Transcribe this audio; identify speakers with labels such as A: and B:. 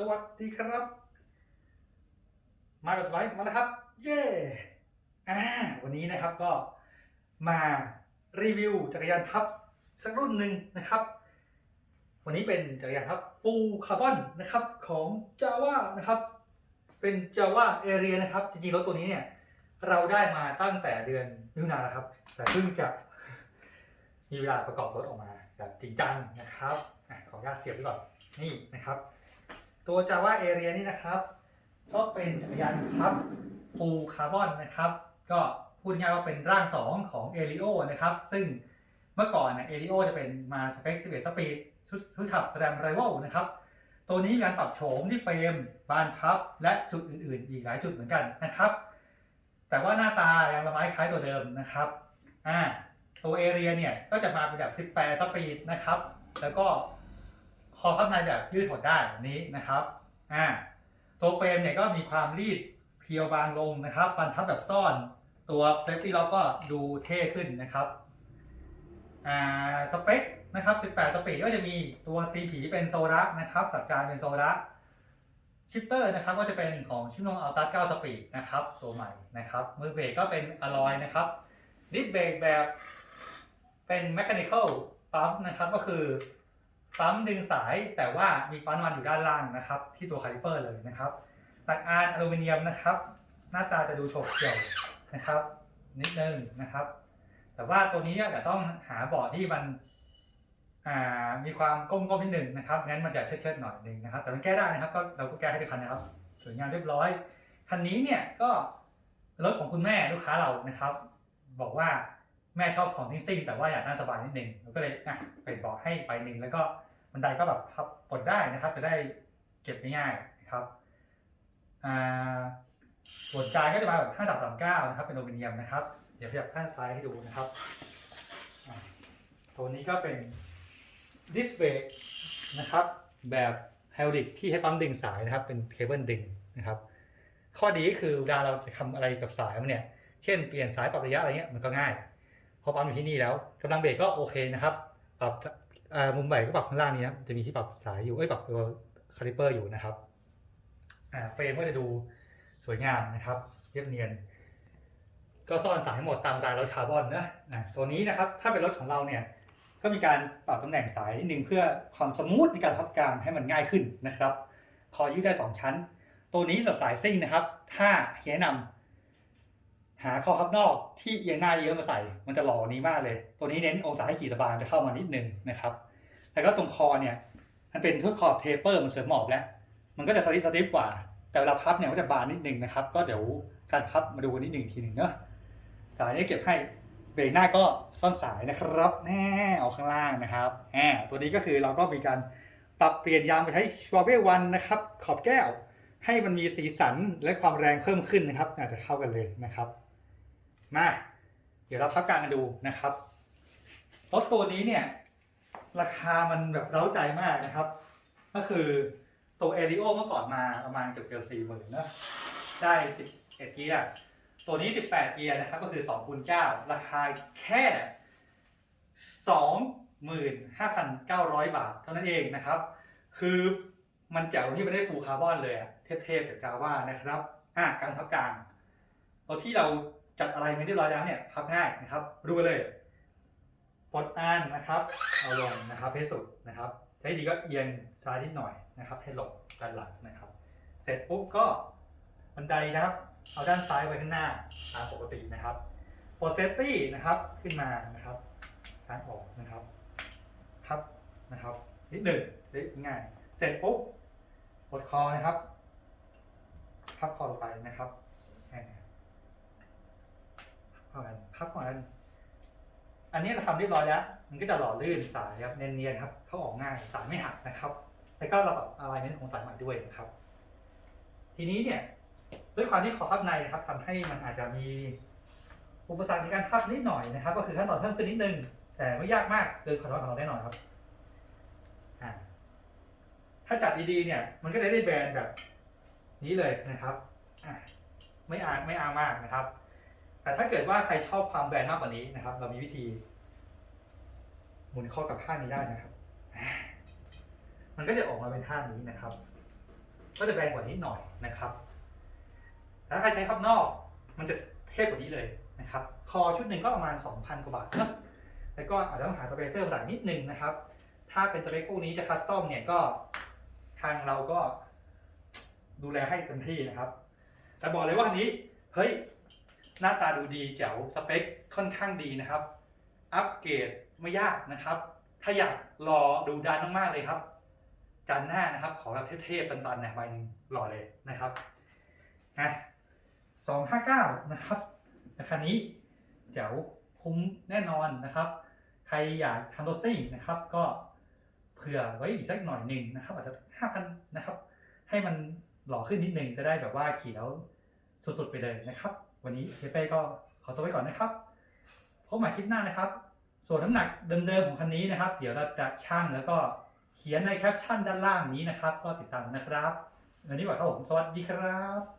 A: สวัสดีครับ มากับไว้มาแล้วครับ เย้อ่าวันนี้นะครับก็มารีวิวจักรยานพับสักรุ่นหนึ่งนะครับ วันนี้เป็นจักรยานพับฟูลคาร์บอนนะครับของ Java นะครับ เป็น Java Area นะครับ จริงๆรถตัวนี้เนี่ยเราได้มาตั้งแต่เดือนมิถุนายนแล้วครับ แต่เพิ่งจะมีเวลาประกอบรถออกมาแบบจริงจังนะครับขออนุญาตเสียบไว้ก่อนนี่นะครับ ตัว Java Area นี่นะครับ ก็เป็นจักรยานพับ Full Carbon นะครับ ก็พูดง่ายๆว่าเป็นร่าง 2 ของ a r i o นะครับ ซึ่งเมื่อก่อนเนะ a r i o จะเป็นมาสเปค11สปีดชุดชุดขับแสดงไรวลนะครับ ตัวนี้มีการปรับโฉมที่เฟรมบานพับ และจุดอื่นๆ อีกหลายจุดเหมือนกันนะครับ แต่ว่าหน้าตายังละไม้คล้ายตัวเดิมนะครับอ่าตัวเอเรียเนี่ยก็จะมาเป็นแบบ 18 สปีดนะครับ แล้วก็ คอข้างในแบบยืดถอดได้แบบนี้นะครับอ่าตัวเฟรมเนี่ยก็มีความรีดเพียวบางลงนะครับบรรทับแบบซ่อนตัวเซฟตี้ล็อกก็ดูเท่ขึ้นนะครับอ่าสเปคนะครับ 18 สปีดก็จะมีตัวตีผีเป็นโซระนะครับสัดการเป็นโซระชิปเตอร์นะครับก็จะเป็นของชิโนอัลตัส9สปีดนะครับตัวใหม่นะครับ มือเบรกก็เป็นอะลอยนะครับดิสเบรกแบบเป็น mechanical ปั๊มนะครับก็คือ ปั๊มดึงสายแต่ว่ามีปั๊มน้ำมันอยู่ด้านล่างนะครับ ที่ตัวคาลิเปอร์เลยนะครับหลักอานอลูมิเนียมนะครับ หน้าตาจะดูโฉบเฉี่ยวนะครับ นิดนึงนะครับ แต่ว่าตัวนี้เนี่ยจะต้องหาเบาะที่มันมีความก้มๆนิดหนึ่งนะครับงั้นมันจะเชิดๆหน่อยหนึ่งนะครับ แต่มันแก้ได้นะครับก็เราก็แก้ให้ทุกคันนะครับสวยงามเรียบร้อยคันนี้เนี่ยก็รถของคุณแม่ลูกค้าเรานะครับ บอกว่า แม่ชอบของที่ซิ่งแต่ว่าอยากนั่งสบายนิดนึงเราก็เลยอะเป็นเบาะให้ไปหนึ่งแล้วก็บันไดก็แบบพับปลดได้นะครับ จะได้เก็บง่ายๆนะครับอ่าส่วนกลางก็จะมาแบบ5 3 3 9นะครับ เป็นอลูมิเนียมนะครับ เดี๋ยวขยับข้างซ้ายให้ดูนะครับ ตัวนี้ก็เป็นดิสเบรกนะครับ แบบไฮดริกที่ใช้ปั๊มดึงสายนะครับ เป็นเคเบิลดึงนะครับ ข้อดีก็คือเวลาเราจะทำอะไรกับสายมันเนี่ย เช่นเปลี่ยนสายปรับระยะอะไรเงี้ยมันก็ง่าย พราะปั๊มอยู่ที่นี่แล้วกำลังเบรกก็โอเคนะครับปรับมุมเบรกก็ปรับข้างล่างนี้นะจะมีที่ปรับสายอยู่เอ้ยปรับตัวคาลิเปอร์อยู่นะครับเฟรมก็จะดูสวยงามนะครับเรียบเนียน ก็ซ่อนสายหมดตามสายรถคาร์บอนนะอะตัวนี้นะครับถ้าเป็นรถของเราเนี่ยก็มีการปรับตำแหน่งสายนิดนึงเพื่อความสมูทในการพับกลางให้มันง่ายขึ้นนะครับ คอยืดได้ 2 ชั้น ตัวนี้สำหรับสายซิ่งนะครับ ถ้าแนะนำ หาคอพับนอกที่เอียงหน้าเยอะมาใส่ มันจะหล่อนี้มากเลย ตัวนี้เน้นองศาให้ขี่สบายจะเข้ามานิดนึงนะครับ แล้วก็ตรงคอเนี่ย มันเป็นทุกขอบเทเปอร์มันเสริมหมอบแล้ว มันก็จะสลิปสลิปกว่า แต่เวลาพับเนี่ยก็จะบานนิดนึงนะครับ ก็เดี๋ยวการพับมาดูกันนิดหนึ่งทีหนึ่งเนอะสายนี้เก็บให้เบรกหน้าก็ซ่อนสายนะครับ แน่เอาข้างล่างนะครับแอบตัวนี้ก็คือเราก็มีการปรับเปลี่ยนยางไปใช้ชวาเววันนะครับ ขอบแก้ว ให้มันมีสีสันและความแรงเพิ่มขึ้นนะครับอาจจะเข้ากันเลยนะครับ มา เดี๋ยวเราพับกลางกันดูนะครับรถตัวนี้เนี่ย ราคามันแบบเร้าใจมากนะครับ ก็คือตัวเอริโอเมื่อก่อนมาประมาณเกือบเกือบสี่หมื่นนะได้สิบเอ็ดเกียร์ ตัวนี้สิบแปดเกียร์นะครับ ก็คือสองคูณเก้าราคาแค่สองหมื่นห้าพันเก้าร้อยบาท เท่านั้นเองนะครับ คือมันแจ๋วที่ไมันได้ฟูคาร์บอนเลยอะเทพๆจากกาว่านะครับ อะกางพับกลางตัวที่เรา จัดอะไรไม่เรียบร้อยแล้วเนี่ยพับง่ายนะครับดูเลยปลดอ่านนะครับ เอาลงนะครับให้สุดนะครับถ้ดีก็เอียงซ้ายนิดหน่อยนะครับ ให้หลบด้านหลังนะครับ เสร็จปุ๊บก็บันไดนะครับ เอาด้านซ้ายไว้ข้างหน้าตามปกตินะครับปลดเซฟตี้นะครับขึ้นมานะครับทางออกนะครับพับนะครับ นิดหนึ่งได้ง่าย เสร็จปุ๊บปลดคอนะครับพับคอลงไปนะครับ แค่นี้พับกันพับก่อนอันนี้เราทำเรียบร้อยแล้ว มันก็จะหล่อลื่นสายครับเนียนๆครับ เข้าออกง่ายสายไม่หักนะครับ แล้วก็เราปรับอะไรเน้นของสายใหม่ด้วยนะครับ ทีนี้เนี่ยด้วยความที่ขอพับในนะครับทำให้มันอาจจะมีอุปสรรคในการพับนิดหน่อยนะครับ ก็คือขั้นตอนเพิ่มขึ้นนิดนึง แต่ไม่ยากมากเกินความสามารถของเราแน่นอนครับถ้าจัดดีๆเนี่ย มันก็จะได้แบรนด์แบบนี้เลยนะครับไม่อาไม่อามากนะครับ แต่ถ้าเกิดว่าใครชอบความแบรนด์มากกว่านี้นะครับ เรามีวิธี หมุนข้อกับท่านี้ได้นะครับ มันก็จะออกมาเป็นท่านี้นะครับ ก็จะแพงกว่านี้หน่อยนะครับถ้าใครใช้ขับนอก มันจะเทพกว่านี้เลยนะครับ คอชุดหนึ่งก็ประมาณ 2,000 กว่าบาทนะแล้วก็อาจจะต้องหาสเปเซอร์ต่างนิดนึงนะครับ ถ้าเป็นสเปคพวกนี้จะคัสตอมเนี่ยก็ทางเราก็ดูแลให้เต็มที่นะครับ แต่บอกเลยว่าอันนี้ เฮ้ย หน้าตาดูดีแจ๋วสเปคค่อนข้างดีนะครับ อัปเกรดไม่ยากนะครับ ถ้าอยากรอดูดานมากๆเลยครับจานหน้านะครับ ขอแบบเทพๆตันๆเนี่ยใบหนึงรอเลยนะครับนะสองห้าเก้านะครับราคานี้แจ๋วคุ้มแน่นอนนะครับ ใครอยากทำรถซิ่งนะครับ ก็เผื่อไว้อีกสักหน่อยหนึ่งนะครับ อาจจะห้าพันนะครับ ให้มันหล่อขึ้นนิดนึงจะได้แบบว่าขี่แล้วสุดๆไปเลยนะครับ วันนี้เฮเป้ก็ขอตัวไปก่อนนะครับพบใหม่คลิปหน้านะครับ ส่วนน้ำหนักเดิมๆของคันนี้นะครับ เดี๋ยวเราจะชั่งแล้วก็เขียนในแคปชั่นด้านล่างนี้นะครับ ก็ติดตามนะครับวันนี้บอกครับผมสวัสดีครับ